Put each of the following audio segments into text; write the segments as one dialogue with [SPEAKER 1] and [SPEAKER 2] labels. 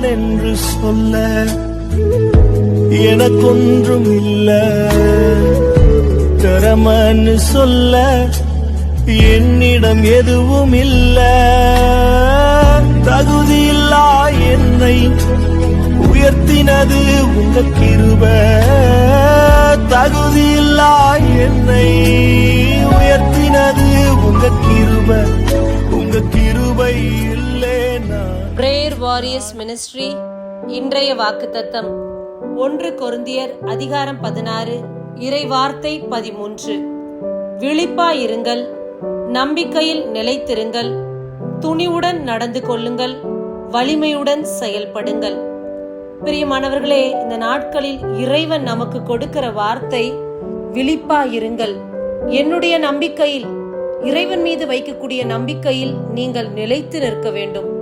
[SPEAKER 1] நான் என்று சொல்ல எனக்கொன்றும் இல்ல திறமன்னு சொல்ல என்னிடம் எதுவும் இல்ல தகுதியில்லா என்னை உயர்த்தினது உங்க கிருப. தகுதி
[SPEAKER 2] பிரேயர் வாரியர்ஸ் மினிஸ்ட்ரி இன்றைய வாக்குத்தத்தம் ஒன்று கொருந்தியர் அதிகாரம் பதினாறு இறை வார்த்தை பதிமூன்று. விழிப்பாயிருங்கள் நம்பிக்கையில் நிலைத்திருங்கள் துணிவுடன் நடந்து கொள்ளுங்கள் வலிமையுடன் செயல்படுங்கள். பிரியமானவர்களே இந்த நாட்களில் இறைவன் நமக்கு கொடுக்கிற வார்த்தை விழிப்பாயிருங்கள். என்னுடைய நம்பிக்கையில் இறைவன் மீது வைக்கக்கூடிய நம்பிக்கையில் நீங்கள் நிலைத்து நிற்க வேண்டும்.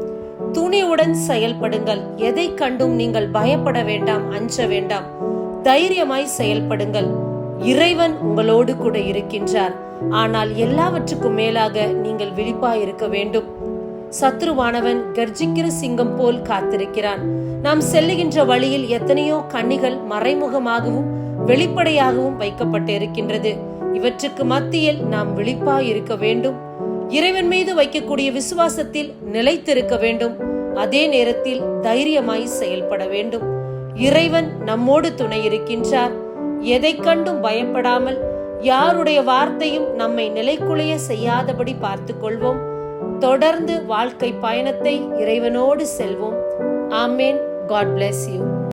[SPEAKER 2] துணிவுடன் செயல்படுங்கள். எதை கண்டும் நீங்கள் பயப்பட வேண்டாம் அஞ்ச வேண்டாம். தைரியமாய் செயல்படுங்கள். இறைவன் உங்களோடு கூட இருக்கின்றார். ஆனால் எல்லாவற்றுக்கும் மேலாக நீங்கள் விழிப்பாய் இருக்க வேண்டும். சத்ருவானவன் கர்ஜிக்கிற சிங்கம் போல் காத்திருக்கிறான். நாம் செல்லுகின்ற வழியில் எத்தனையோ கண்ணிகள் மறைமுகமாகவும் வெளிப்படையாகவும் வைக்கப்பட்டு இருக்கின்றது இவற்றுக்கு மத்தியில் நாம் விழிப்பாய் இருக்க வேண்டும். இறைவன் மீது வைக்கக்கூடிய விசுவாசத்தில் நிலைத்திருக்க வேண்டும். அதே நேரத்தில் தைரியமாய் செயல்பட வேண்டும். இறைவன் நம்மோடு துணை இருக்கின்றார். எதை கண்டும் பயப்படாமல் யாருடைய வார்த்தையும் நம்மை நிலைக்குலைய செய்யாதபடி பார்த்துக் கொள்வோம். தொடர்ந்து வாழ்க்கை பயணத்தை இறைவனோடு செல்வோம். ஆமேன். God bless you